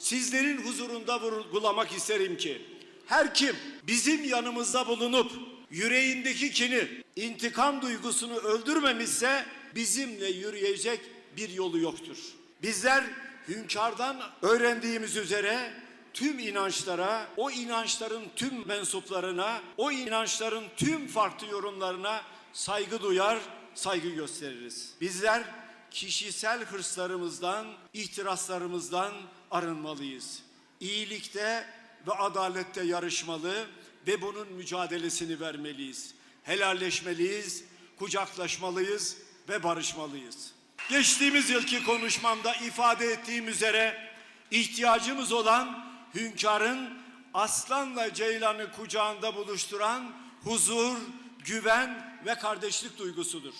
Sizlerin huzurunda vurgulamak isterim ki her kim bizim yanımızda bulunup yüreğindeki kini, intikam duygusunu öldürmemişse bizimle yürüyecek bir yolu yoktur. Bizler hünkârdan öğrendiğimiz üzere tüm inançlara, o inançların tüm mensuplarına, o inançların tüm farklı yorumlarına saygı duyar, saygı gösteririz. Bizler kişisel hırslarımızdan, ihtiraslarımızdan arınmalıyız. İyilikte ve adalette yarışmalı ve bunun mücadelesini vermeliyiz. Helalleşmeliyiz, kucaklaşmalıyız ve barışmalıyız. Geçtiğimiz yılki konuşmamda ifade ettiğim üzere ihtiyacımız olan hünkârın aslanla ceylanı kucağında buluşturan huzur, güven ve kardeşlik duygusudur.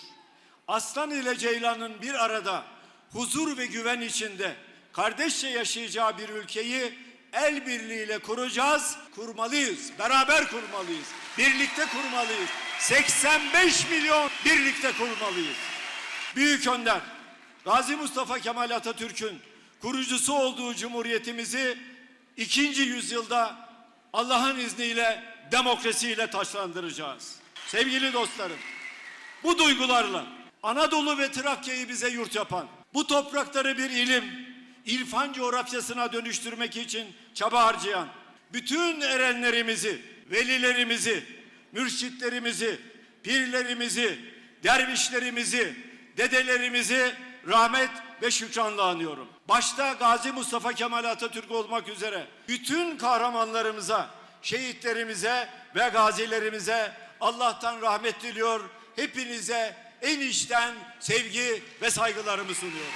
Aslan ile ceylanın bir arada huzur ve güven içinde kardeşçe yaşayacağı bir ülkeyi el birliğiyle kuracağız, kurmalıyız, beraber kurmalıyız, birlikte kurmalıyız. 85 milyon birlikte kurmalıyız. Büyük Önder, Gazi Mustafa Kemal Atatürk'ün kurucusu olduğu cumhuriyetimizi ikinci yüzyılda Allah'ın izniyle demokrasiyle taşlandıracağız. Sevgili dostlarım, bu duygularla Anadolu ve Trakya'yı bize yurt yapan, bu toprakları bir ilim, irfan coğrafyasına dönüştürmek için çaba harcayan, bütün erenlerimizi, velilerimizi, mürşitlerimizi, pirlerimizi, dervişlerimizi, dedelerimizi rahmet ve şükranla anıyorum. Başta Gazi Mustafa Kemal Atatürk olmak üzere bütün kahramanlarımıza, şehitlerimize ve gazilerimize Allah'tan rahmet diliyor. Hepinize en içten sevgi ve saygılarımı sunuyorum.